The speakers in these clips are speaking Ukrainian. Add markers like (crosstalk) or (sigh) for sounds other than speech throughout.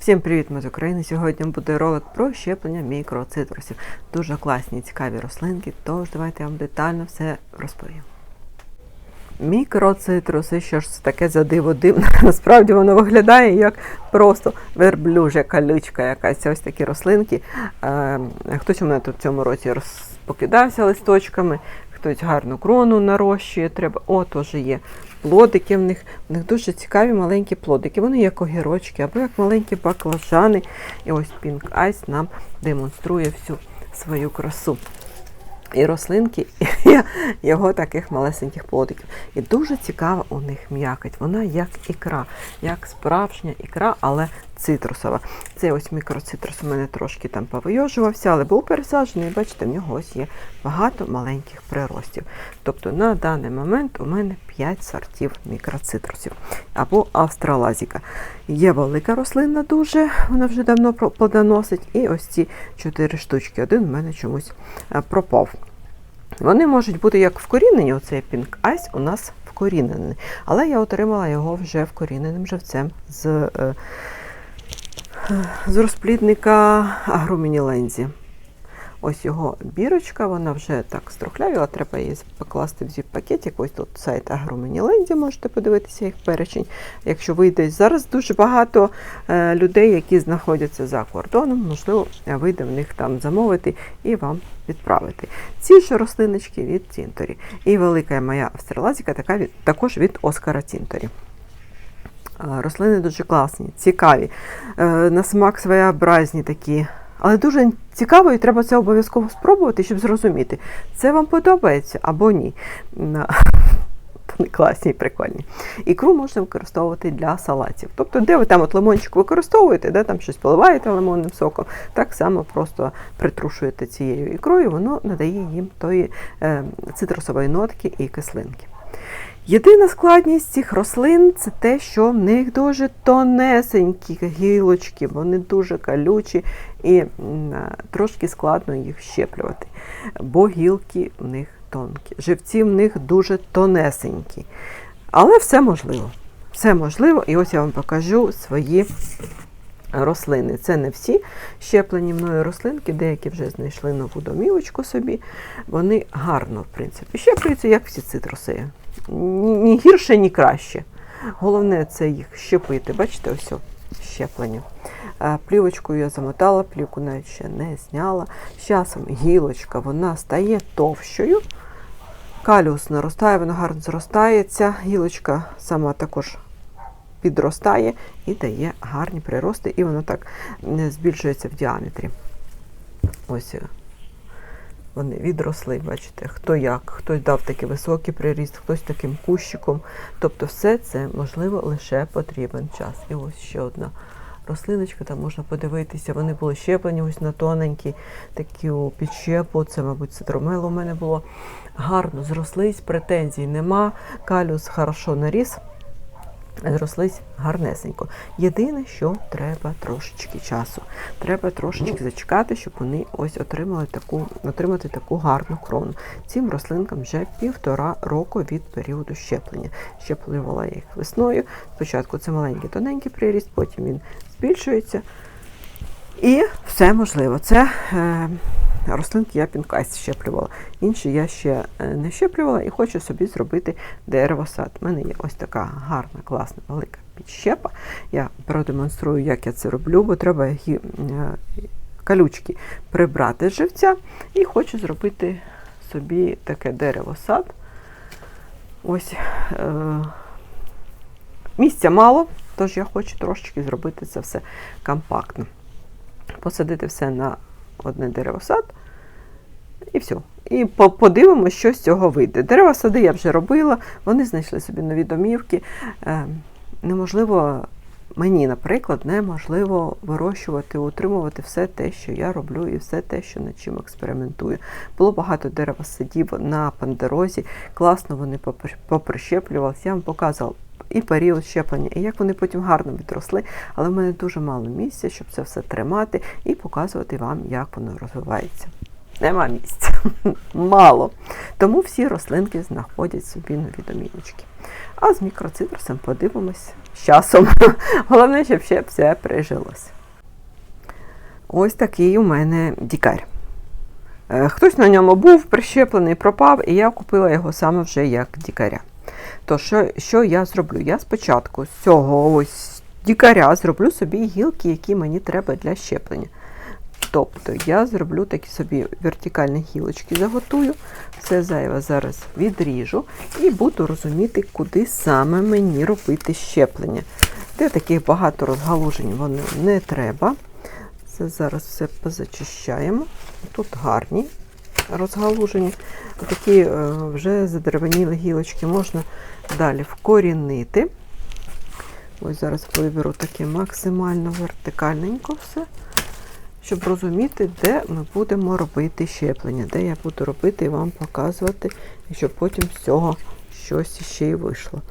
Всім привіт, ми з України. Сьогодні буде ролик про щеплення мікроцитрусів. Дуже класні, цікаві рослинки, тож давайте я вам детально все розповім. Мікроцитруси, що ж це таке за диво дивне. (laughs) Насправді воно виглядає як просто верблюжа колючка якась. Ось такі рослинки. Е, хтось у мене тут в цьому році розпокидався листочками, хтось гарну крону нарощує. Треба. О, теж є плодики в них. В них дуже цікаві маленькі плодики. Вони як огірочки або як маленькі баклажани. І ось Pink Ice нам демонструє всю свою красу. І рослинки, (laughs) і його таких малесеньких плодиків. І дуже цікава у них м'якоть. Вона як ікра, як справжня ікра, але цитрусова. Цей ось мікроцитрус у мене трошки там повийожувався, але був пересаджений. Бачите, в нього ось є багато маленьких приростів. Тобто на даний момент у мене 5 сортів мікроцитрусів або австралазіка. Є велика рослина дуже, вона вже давно плодоносить. І ось ці 4 штучки. Один у мене чомусь е, пропав. Вони можуть бути як вкорінені, оцей Pink Ice у нас вкорінений. Але я отримала його вже вкоріненим живцем з е, з розплідника агромінілензі. Ось його бірочка, вона вже так струхлявіла, треба її покласти в зіп-пакетик. Ось тут сайт Агромініленді, можете подивитися їх перечень. Якщо вийде зараз дуже багато е, людей, які знаходяться за кордоном, можливо, вийде в них там замовити і вам відправити. Ці ж рослиночки від Тінторі. І велика моя австралазіка така від, також від Оскара Тінторі. Рослини дуже класні, цікаві, е, на смак своєобразні такі. Але дуже цікаво, і треба це обов'язково спробувати, щоб зрозуміти, це вам подобається або ні. (laughs) Вони класні і прикольні. Ікру можна використовувати для салатів. Тобто, де ви там от лимончик використовуєте, де там щось поливаєте лимонним соком, так само просто притрушуєте цією ікрою, воно надає їм тої е, цитрусової нотки і кислинки. Єдина складність цих рослин це те, що в них дуже тонесенькі гілочки, вони дуже калючі і трошки складно їх щеплювати, бо гілки в них тонкі. Живці в них дуже тонесенькі. Але все можливо. Все можливо, і ось я вам покажу свої рослини. Це не всі щеплені мною рослинки, деякі вже знайшли нову домівочку собі. Вони гарно, в принципі, щеплюються, як всі цитруси ні гірше, ні краще. Головне це їх щепити. Бачите, ось щеплення. Плівочкою я замотала, плівку навіть ще не зняла. З часом гілочка вона стає товщою. Каліус наростає, вона гарно зростається. Гілочка сама також підростає і дає гарні прирости, і воно так збільшується в діаметрі. Ось вони відросли, бачите, хто як, хтось дав такий високий приріст, хтось таким кущиком. Тобто все це можливо лише потрібен час. І ось ще одна рослиночка, там можна подивитися, вони були щеплені ось на тоненькі такі підщепу. Це, мабуть, цитромело у мене було. Гарно зрослись, претензій нема. Калюс хорошо наріс зрослись гарнесенько. Єдине, що треба трошечки часу. Треба трошечки зачекати, щоб вони ось отримали таку, отримати таку гарну крону. Цим рослинкам вже півтора року від періоду щеплення. Щеплювала я їх весною. Спочатку це маленький тоненький приріст, потім він збільшується. І все можливо. Це е, рослинки я пінкайс щеплювала. Інші я ще е, не щеплювала і хочу собі зробити дерево-сад. У мене є ось така гарна, класна, велика підщепа. Я продемонструю, як я це роблю, бо треба е, калючки прибрати з живця. І хочу зробити собі таке дерево-сад. Ось е, місця мало, тож я хочу трошечки зробити це все компактно. Посадити все на одне дерево-сад, і все. І подивимося, що з цього вийде. Дерева сади я вже робила, вони знайшли собі нові домівки. Е, неможливо, мені, наприклад, неможливо вирощувати, утримувати все те, що я роблю, і все те, що над чим експериментую. Було багато дерева садів на пандерозі, класно вони поприщеплювалися. Я вам показувала і період щеплення, і як вони потім гарно відросли. Але в мене дуже мало місця, щоб це все тримати і показувати вам, як воно розвивається. нема місця. (laughs) Мало. Тому всі рослинки знаходять собі нові доміночки. А з мікроцитрусом подивимось з часом. (laughs) Головне, щоб ще все прижилося. Ось такий у мене дікар. Е, Хтось на ньому був прищеплений, пропав, і я купила його саме вже як дікаря. То що, що я зроблю? Я спочатку з цього ось дікаря зроблю собі гілки, які мені треба для щеплення. Тобто я зроблю такі собі вертикальні гілочки, заготую, все зайве зараз відріжу і буду розуміти, куди саме мені робити щеплення. Де таких багато розгалужень воно не треба. Це зараз все позачищаємо. Тут гарні розгалужені. Такі е, вже задеревеніли гілочки можна далі вкорінити. Ось зараз виберу таке максимально вертикальненько все, щоб розуміти, де ми будемо робити щеплення, де я буду робити і вам показувати, і щоб потім з цього щось ще й вийшло.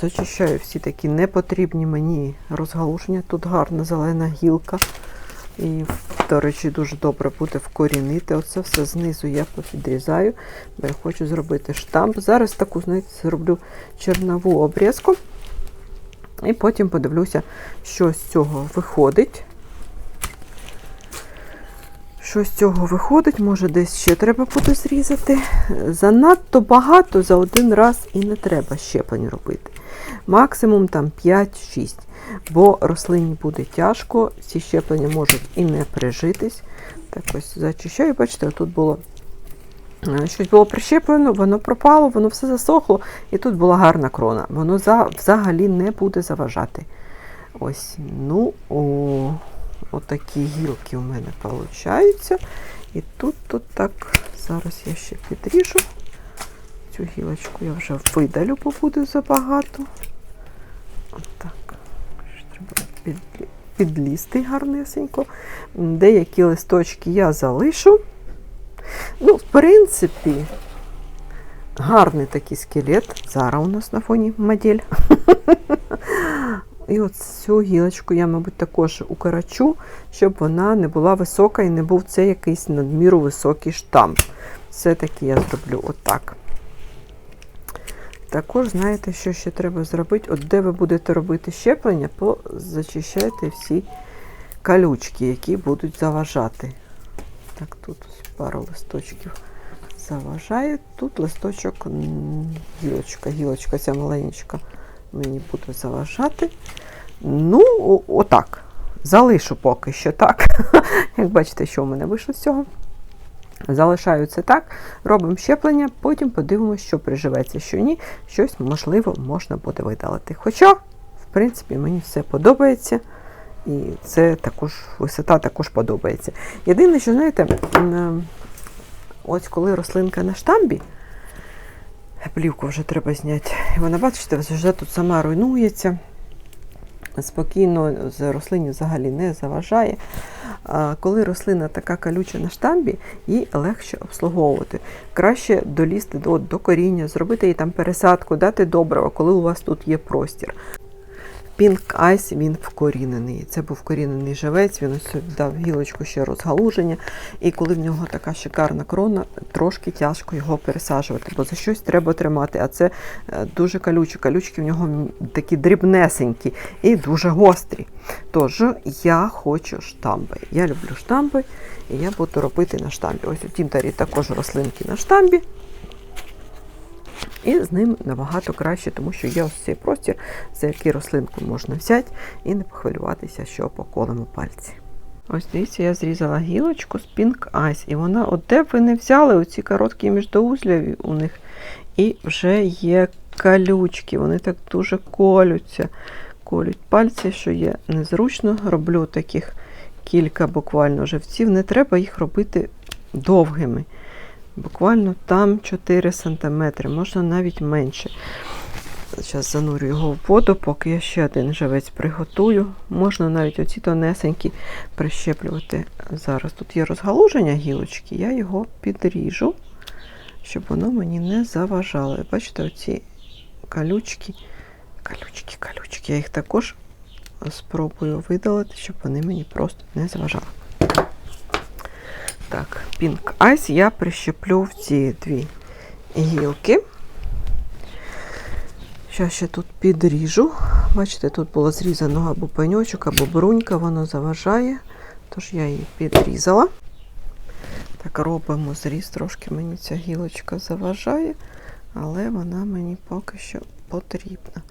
Зачищаю всі такі непотрібні мені розгалуження. Тут гарна зелена гілка. І, до речі, дуже добре буде вкорінити. Оце все знизу я попідрізаю, бо я хочу зробити штамп. Зараз таку, знаєте, зроблю чернову обрізку. І потім подивлюся, що з цього виходить. Що з цього виходить, може десь ще треба буде зрізати. Занадто багато за один раз і не треба щеплень робити. Максимум там 5-6. Бо рослині буде тяжко, ці щеплення можуть і не прижитись. Так ось зачищаю, бачите, тут було е, щось було прищеплено, воно пропало, воно все засохло, і тут була гарна крона. Воно за, взагалі не буде заважати. Ось, ну, о, отакі гілки у мене получаються. І тут, тут так, зараз я ще підріжу. Цю гілочку я вже видалю, бо буде забагато. Отак. Треба під- підлізти гарнесенько. Деякі листочки я залишу. Ну, в принципі, гарний такий скелет. Зараз у нас на фоні модель. І от цю гілочку я, мабуть, також укорочу, щоб вона не була висока і не був це якийсь надміру високий штамп. Все-таки я зроблю отак. Також знаєте, що ще треба зробити? От де ви будете робити щеплення, зачищайте всі калючки, які будуть заважати. Так, тут ось пару листочків заважає. Тут листочок, гілочка, гілочка ця маленька мені буде заважати. Ну, отак. Залишу поки що так. (laughs) Як бачите, що в мене вийшло з цього. Залишаю це так, робимо щеплення, потім подивимося, що приживеться, що ні. Щось, можливо, можна буде видалити. Хоча, в принципі, мені все подобається. І це також висота також подобається. Єдине, що, знаєте, ось коли рослинка на штамбі, плівку вже треба зняти. Вона, бачите, вже тут сама руйнується. Спокійно з рослині взагалі не заважає. Коли рослина така калюча на штамбі, їй легше обслуговувати. Краще долізти до, до коріння, зробити їй там пересадку, дати доброго, коли у вас тут є простір. Pink Ice він вкорінений. Це був вкорінений живець, він ось дав гілочку ще розгалуження. І коли в нього така шикарна крона, трошки тяжко його пересаджувати, бо за щось треба тримати. А це е, дуже колючі. Колючки в нього такі дрібнесенькі і дуже гострі. Тож я хочу штамби. Я люблю штамби, і я буду робити на штамбі. Ось у Тінтарі також рослинки на штамбі. І з ним набагато краще, тому що є ось цей простір, за який рослинку можна взяти і не похвилюватися, що поколемо пальці. Ось дивіться, я зрізала гілочку з Pink Ice, і вона, от де б ви не взяли оці короткі міждоузля у них, і вже є калючки, вони так дуже колються, колють пальці, що є незручно. Роблю таких кілька буквально живців. Не треба їх робити довгими. Буквально там 4 см, можна навіть менше. Зараз занурю його в воду, поки я ще один живець приготую. Можна навіть оці тонесенькі прищеплювати. Зараз тут є розгалуження гілочки, я його підріжу, щоб воно мені не заважало. Бачите, оці калючки, калючки, калючки. Я їх також спробую видалити, щоб вони мені просто не заважали. Так, Pink Ice я прищеплю в ці дві гілки. Зараз ще тут підріжу. Бачите, тут було зрізано або пеньочок, або брунька, воно заважає. Тож я її підрізала. Так, робимо зріз, трошки мені ця гілочка заважає, але вона мені поки що потрібна.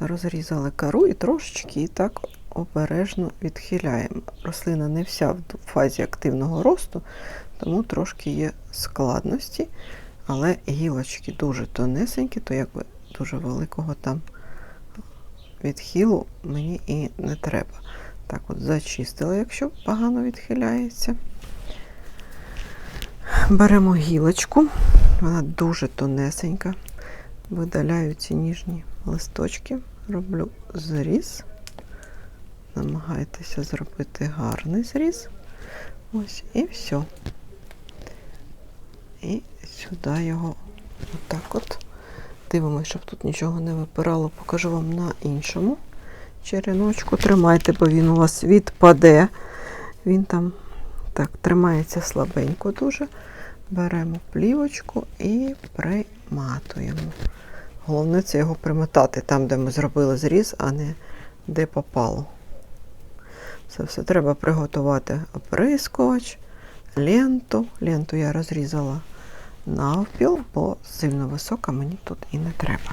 Розрізали кару і трошечки і так обережно відхиляємо. Рослина не вся в фазі активного росту, тому трошки є складності, але гілочки дуже тонесенькі, то якби дуже великого там відхилу мені і не треба. Так от зачистила, якщо погано відхиляється. Беремо гілочку, вона дуже тонесенька. Видаляю ці ніжні листочки, роблю зріз. Намагайтеся зробити гарний зріз. Ось і все. І сюди його отак от. Дивимося, щоб тут нічого не випирало. Покажу вам на іншому череночку. Тримайте, бо він у вас відпаде. Він там так тримається слабенько дуже. Беремо плівочку і приматуємо. Головне це його примотати там, де ми зробили зріз, а не де попало. Це все треба приготувати оприскувач, ленту. Ленту я розрізала навпіл, бо сильно висока мені тут і не треба.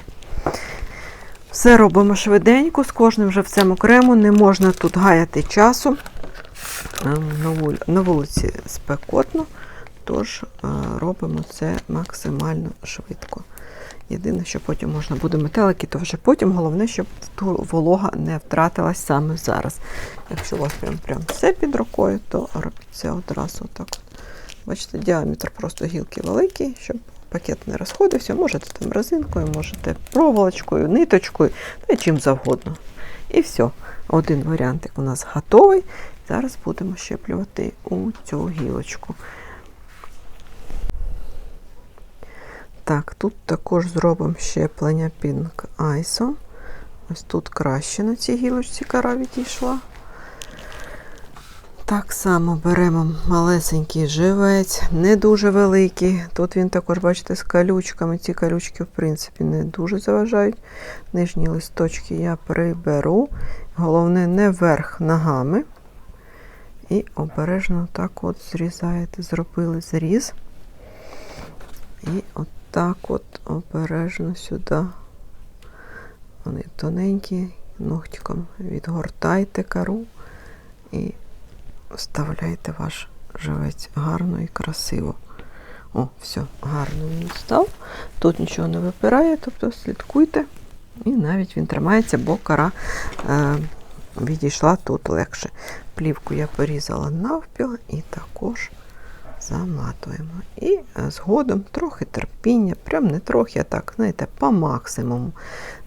Все робимо швиденько, з кожним живцем окремо, не можна тут гаяти часу. Ем, На вулиці спекотно, тож е, робимо це максимально швидко. Єдине, що потім можна буде метелики, то вже потім головне, щоб ту волога не втратилась саме зараз. Якщо у вас прям, прям все під рукою, то робіть це одразу так. Бачите, діаметр просто гілки великий, щоб пакет не розходився. Можете там резинкою, можете проволочкою, ниточкою, та чим завгодно. І все. Один варіантик у нас готовий. Зараз будемо щеплювати у цю гілочку. Так, тут також зробимо щеплення Pink ISO. Ось тут краще на цій гілочці кара відійшла. Так само беремо малесенький живець, не дуже великий. Тут він також, бачите, з калючками. Ці калючки, в принципі, не дуже заважають. Нижні листочки я приберу. Головне, не вверх ногами. І обережно так от зрізаєте. Зробили зріз. І от так от обережно сюди. Вони тоненькі, ногтиком відгортайте кару і вставляйте ваш живець гарно і красиво. О, все, гарно він став. Тут нічого не випирає, тобто слідкуйте. І навіть він тримається, бо кара е, відійшла тут легше. Плівку я порізала навпіл і також заматуємо. І е, згодом трохи терпіння, прям не трохи, а так, знаєте, по максимуму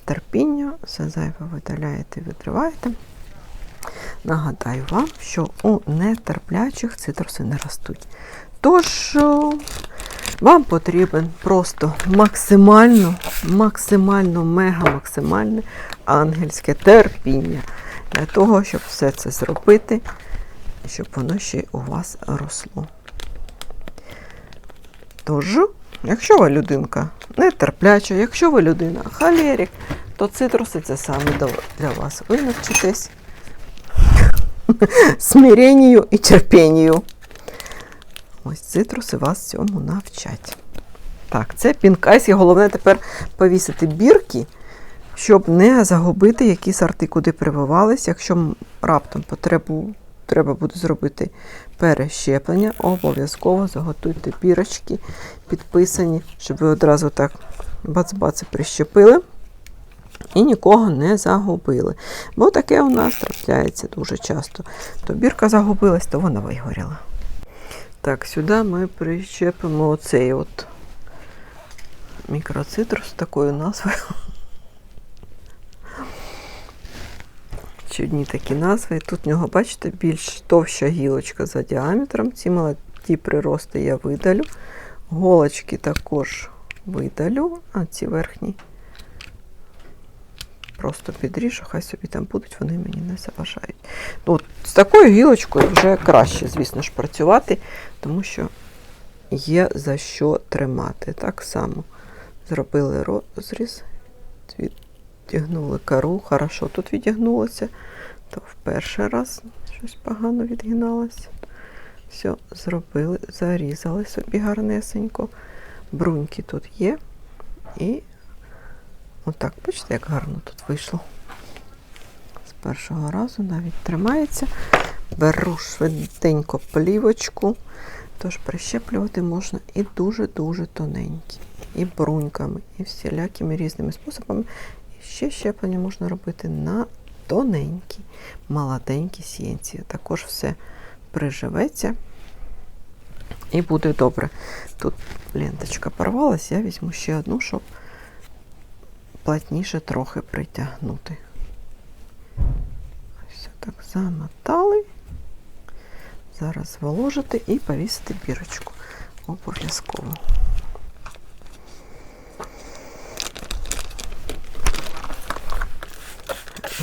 терпіння, все зайве видаляєте, відриваєте. Нагадаю вам, що у нетерплячих цитруси не ростуть. Тож вам потрібен просто максимально, максимально, мега максимальне ангельське терпіння для того, щоб все це зробити, щоб воно ще у вас росло. Тож, якщо ви людинка нетерпляча, якщо ви людина холерик, то цитруси це саме для вас. Ви навчитесь (laughs) смиренню і терпінню. Ось цитруси вас цьому навчать. Так, це пінкайс, і головне тепер повісити бірки, щоб не загубити які сорти, куди прививались. Якщо раптом потребу, треба буде зробити перещеплення, обов'язково заготуйте бірочки, підписані, щоб ви одразу так бац-бац прищепили і нікого не загубили. Бо таке у нас трапляється дуже часто. То бірка загубилась, то вона вигоріла. Так, сюди ми прищепимо оцей от мікроцитрус такою назвою. Чудні такі назви. Тут в нього, бачите, більш товща гілочка за діаметром. Ці молоді прирости я видалю. Голочки також видалю, а ці верхні просто підріжу, хай собі там будуть, вони мені не заважають. Ну, от, з такою гілочкою вже краще, звісно ж, працювати, тому що є за що тримати. Так само зробили розріз, відтягнули кару, хорошо тут відігнулося, то в перший раз щось погано відгиналося. Все, зробили, зарізали собі гарнесенько. Бруньки тут є. І отак, бачите, як гарно тут вийшло. З першого разу навіть тримається. Беру швиденько плівочку. Тож прищеплювати можна і дуже-дуже тоненькі. І бруньками, і всілякими різними способами. Ще щеплення можна робити на тоненькі, молоденькі сіянці. Також все приживеться і буде добре. Тут ленточка порвалась, я візьму ще одну, щоб плотніше трохи притягнути. Ось так замотали. Зараз зволожити і повісити бірочку. Обов'язково.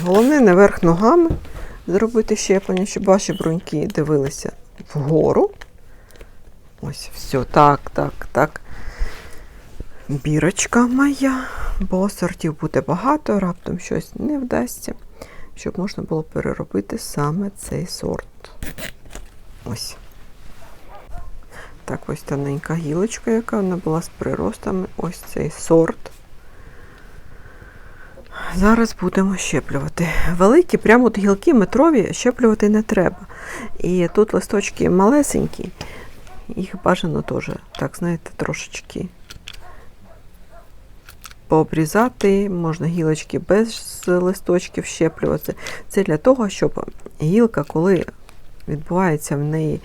Головне наверх ногами зробити щеплення, щоб ваші бруньки дивилися вгору. Ось, все, так, так, так. Бірочка моя, бо сортів буде багато, раптом щось не вдасться, щоб можна було переробити саме цей сорт. Ось. Так, ось тоненька гілочка, яка вона була з приростами. Ось цей сорт. Зараз будемо щеплювати. Великі, прямо от гілки метрові щеплювати не треба. І тут листочки малесенькі, їх бажано теж, так, знаєте, трошечки пообрізати, можна гілочки без листочків щеплювати. Це для того, щоб гілка, коли відбувається в неї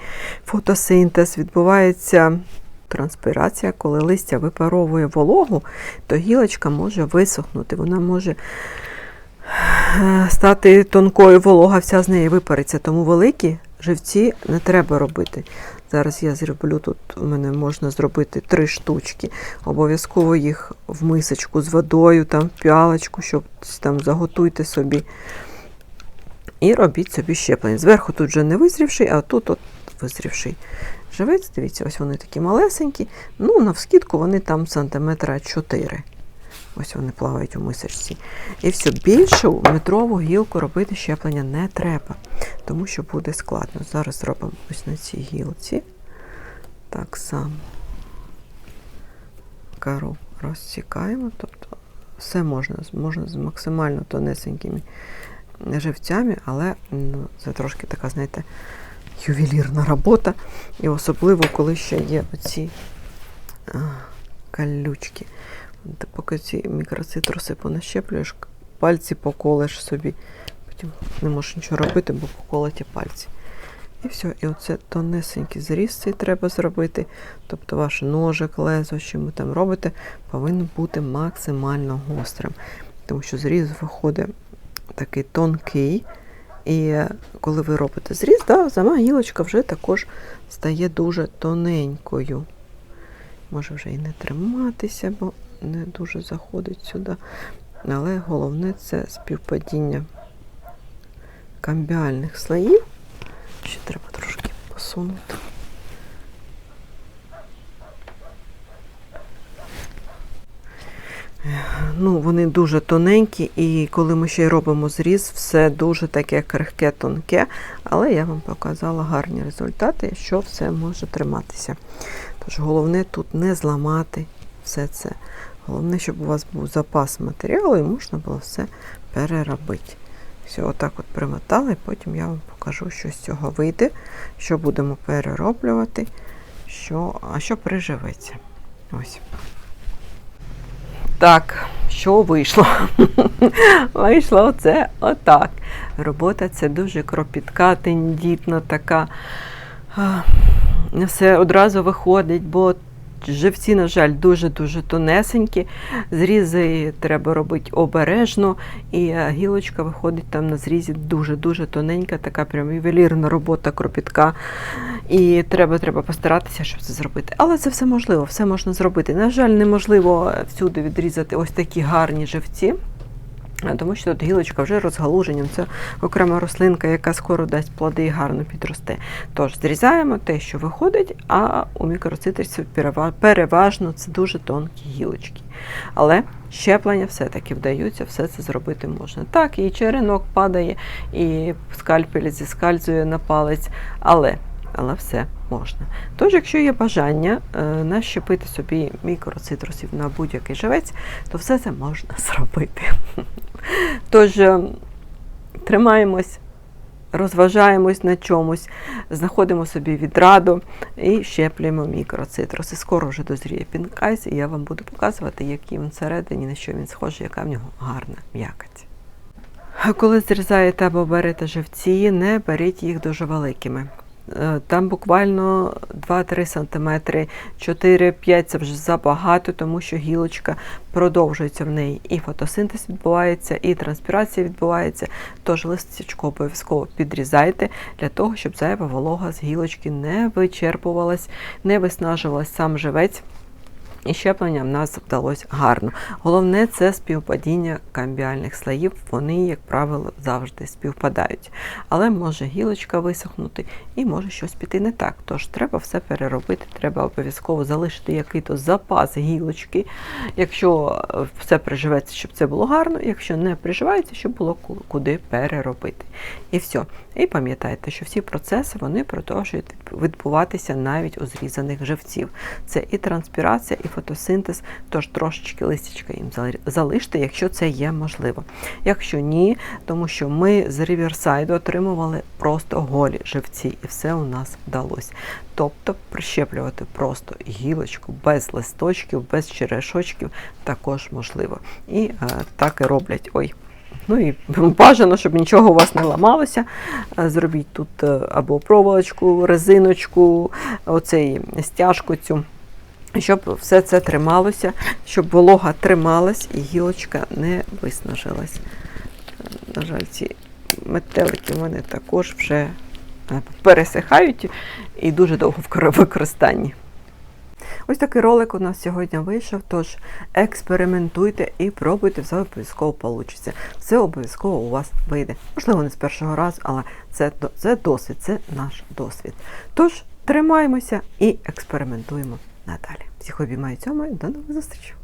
фотосинтез, відбувається транспірація, коли листя випаровує вологу, то гілочка може висохнути, вона може е, стати тонкою, волога вся з неї випариться. Тому великі живці не треба робити. Зараз я зроблю тут, у мене можна зробити три штучки. Обов'язково їх в мисочку з водою, там в піалочку, щоб там заготуйте собі. І робіть собі щеплення. Зверху тут вже не визрівший, а тут от визрівший живець. Дивіться, ось вони такі малесенькі. Ну, навскідку вони там сантиметра 4. Ось вони плавають у мисочці. І все, більше у метрову гілку робити щеплення не треба, тому що буде складно. Зараз зробимо ось на цій гілці. Так само кару розсікаємо. Тобто все можна, можна з максимально тонесенькими живцями, але ну, це трошки така, знаєте, ювелірна робота. І особливо, коли ще є оці а, калючки. Ти поки ці мікроцитруси понащеплюєш, пальці поколеш собі. Потім не можеш нічого робити, бо поколоті пальці. І все, і оце тонесенький зріз цей треба зробити. Тобто ваш ножик, лезо, що ви там робите, повинен бути максимально гострим. Тому що зріз виходить такий тонкий. І коли ви робите зріз, да, сама гілочка вже також стає дуже тоненькою. Може вже і не триматися, бо не дуже заходить сюди. Але головне це співпадіння камбіальних слоїв. Ще треба трошки посунути. Ну, Вони дуже тоненькі, і коли ми ще й робимо зріз, все дуже таке крихке, тонке, але я вам показала гарні результати, що все може триматися. Тож головне тут не зламати все це. Головне, щоб у вас був запас матеріалу і можна було все переробити. Все, отак от примотали, і потім я вам покажу, що з цього вийде, що будемо перероблювати, що, а що приживеться. Ось. Так, що вийшло? (laughs) вийшло оце отак. Робота це дуже кропітка, тендітна така. Все одразу виходить, бо живці, на жаль, дуже-дуже тонесенькі. Зрізи треба робити обережно, і гілочка виходить там на зрізі дуже-дуже тоненька, така прям ювелірна робота, кропітка. І треба треба постаратися, щоб це зробити. Але це все можливо, все можна зробити. На жаль, неможливо всюди відрізати ось такі гарні живці. Тому що тут гілочка вже розгалуженням, це окрема рослинка, яка скоро дасть плоди і гарно підросте. Тож зрізаємо те, що виходить, а у мікроцитрусів переважно це дуже тонкі гілочки. Але щеплення все-таки вдаються, все це зробити можна. Так, і черенок падає, і скальпель зіскальзує на палець, але, але все можна. Тож, якщо є бажання е, нащепити собі мікроцитрусів на будь-який живець, то все це можна (laughs) зробити. Тож е, тримаємось, розважаємось на чомусь, знаходимо собі відраду і щеплюємо мікроцитруси. Скоро вже дозріє пінкайс, і я вам буду показувати, який він всередині, на що він схожий, яка в нього гарна м'якоть. А Коли зрізаєте або берете живці, не беріть їх дуже великими. Е, Там буквально 2-3 см, 4-5 це вже забагато, тому що гілочка продовжується в неї. І фотосинтез відбувається, і транспірація відбувається. Тож листячко обов'язково підрізайте для того, щоб зайва волога з гілочки не вичерпувалась, не виснажувалась сам живець. І щеплення в нас вдалося гарно. Головне це співпадіння камбіальних слоїв. Вони, як правило, завжди співпадають. Але може гілочка висохнути і може щось піти не так. Тож треба все переробити, треба обов'язково залишити який-то запас гілочки. Якщо е, все приживеться, щоб це було гарно, якщо не приживається, щоб було куди переробити. І все. І пам'ятайте, що всі процеси вони продовжують відбуватися навіть у зрізаних живців. Це і транспірація, і фотосинтез, тож трошечки листячка їм зали- залиште, якщо це є можливо. Якщо ні, тому що ми з Ріверсайду отримували просто голі живці, і все у нас вдалося. Тобто прищеплювати просто гілочку без листочків, без черешочків також можливо. І е, так і роблять. Ой. Ну і бажано, щоб нічого у вас не ламалося. Е, Зробіть тут е, або проволочку, резиночку, оцей стяжку цю, щоб все це трималося, щоб волога трималась і гілочка не виснажилась. Е, На жаль, ці метелики в мене також вже пересихають і дуже довго в використанні. Ось такий ролик у нас сьогодні вийшов, тож експериментуйте і пробуйте, все обов'язково вийде. Все обов'язково у вас вийде. Можливо, не з першого разу, але це, це досвід, це наш досвід. Тож тримаємося і експериментуємо надалі. Всіх обіймаю цьому, і до нових зустрічей!